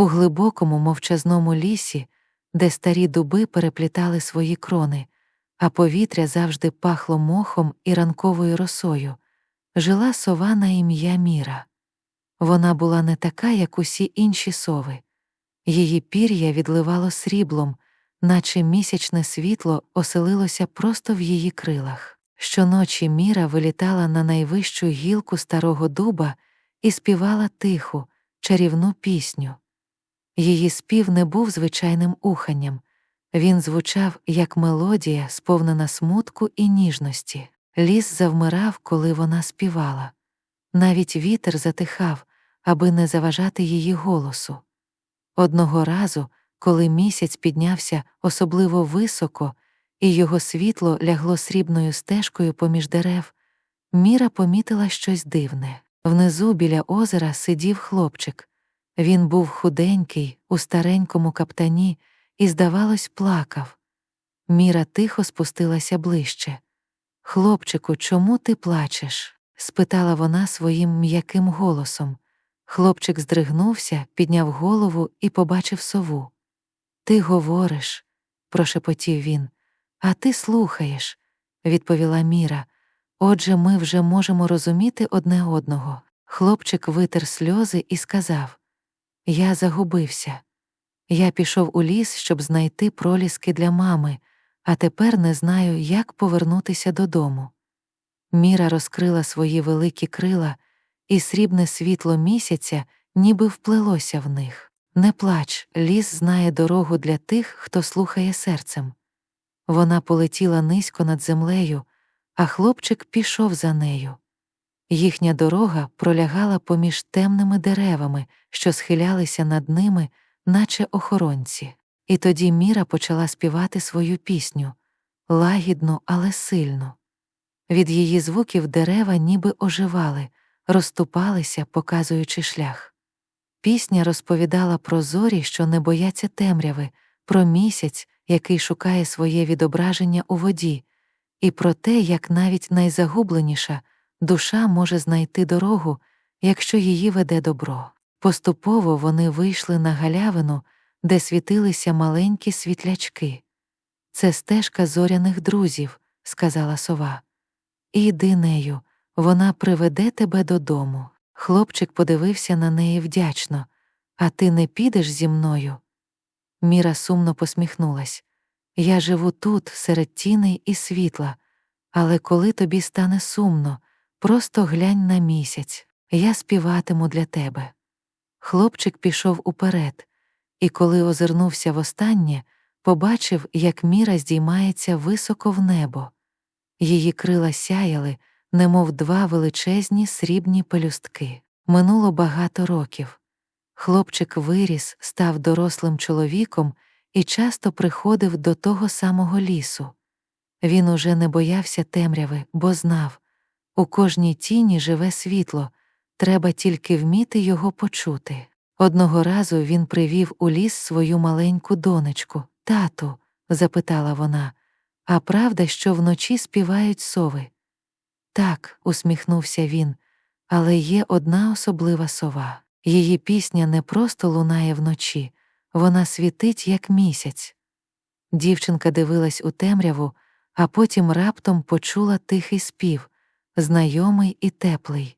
У глибокому мовчазному лісі, де старі дуби переплітали свої крони, а повітря завжди пахло мохом і ранковою росою, жила сова на ім'я Міра. Вона була не така, як усі інші сови. Її пір'я відливало сріблом, наче місячне світло оселилося просто в її крилах. Щоночі Міра вилітала на найвищу гілку старого дуба і співала тиху, чарівну пісню. Її спів не був звичайним уханням, він звучав як мелодія, сповнена смутку і ніжності. Ліс завмирав, коли вона співала. Навіть вітер затихав, аби не заважати її голосу. Одного разу, коли місяць піднявся особливо високо, і його світло лягло срібною стежкою поміж дерев, Міра помітила щось дивне. Внизу біля озера сидів хлопчик. Він був худенький, у старенькому каптані і, здавалось, плакав. Міра тихо спустилася ближче. Хлопчику, чому ти плачеш? спитала вона своїм м'яким голосом. Хлопчик здригнувся, підняв голову і побачив сову. Ти говориш, прошепотів він, а ти слухаєш, відповіла Міра. Отже, ми вже можемо розуміти одне одного. Хлопчик витер сльози і сказав Я загубився. Я пішов у ліс, щоб знайти проліски для мами, а тепер не знаю, як повернутися додому. Міра розкрила свої великі крила, і срібне світло місяця ніби вплелося в них. Не плач, ліс знає дорогу для тих, хто слухає серцем. Вона полетіла низько над землею, а хлопчик пішов за нею. Їхня дорога пролягала поміж темними деревами, що схилялися над ними, наче охоронці. І тоді Міра почала співати свою пісню лагідно, але сильно. Від її звуків дерева ніби оживали, розступалися, показуючи шлях. Пісня розповідала про зорі, що не бояться темряви, про місяць, який шукає своє відображення у воді, і про те, як навіть найзагубленіша душа може знайти дорогу, якщо її веде добро. Поступово вони вийшли на галявину, де світилися маленькі світлячки. Це стежка зоряних друзів, сказала сова. Іди нею, вона приведе тебе додому. Хлопчик подивився на неї вдячно. А ти не підеш зі мною? Міра сумно посміхнулась. Я живу тут, серед тіней і світла, але коли тобі стане сумно, просто глянь на місяць, я співатиму для тебе. Хлопчик пішов уперед, і коли озирнувся востаннє, побачив, як міра здіймається високо в небо. Її крила сяяли, немов два величезні срібні пелюстки. Минуло багато років. Хлопчик виріс, став дорослим чоловіком і часто приходив до того самого лісу. Він уже не боявся темряви, бо знав у кожній тіні живе світло, треба тільки вміти його почути. Одного разу він привів у ліс свою маленьку донечку. Тату, запитала вона, а правда, що вночі співають сови? Так, усміхнувся він, але є одна особлива сова. Її пісня не просто лунає вночі, вона світить, як місяць. Дівчинка дивилась у темряву, а потім раптом почула тихий спів, знайомий і теплий.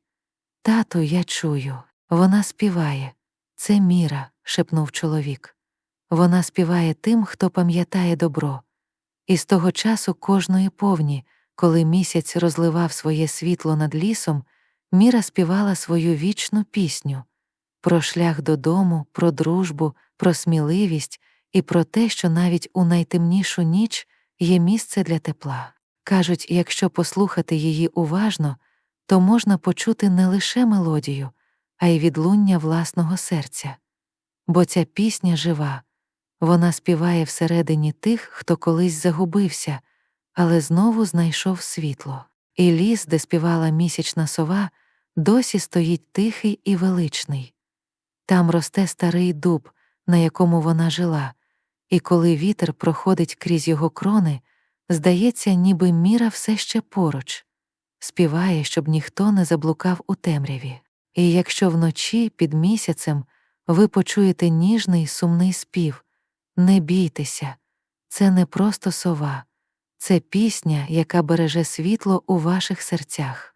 Тату, я чую, вона співає. Це міра, шепнув чоловік. Вона співає тим, хто пам'ятає добро. І з того часу кожної повні, коли місяць розливав своє світло над лісом, Міра співала свою вічну пісню про шлях додому, про дружбу, про сміливість і про те, що навіть у найтемнішу ніч є місце для тепла. Кажуть, якщо послухати її уважно, то можна почути не лише мелодію, а й відлуння власного серця. Бо ця пісня жива, вона співає всередині тих, хто колись загубився, але знову знайшов світло. І ліс, де співала місячна сова, досі стоїть тихий і величний. Там росте старий дуб, на якому вона жила, і коли вітер проходить крізь його крони, здається, ніби міра все ще поруч, співає, щоб ніхто не заблукав у темряві. І якщо вночі під місяцем ви почуєте ніжний сумний спів. Не бійтеся, це не просто сова, це пісня, яка береже світло у ваших серцях.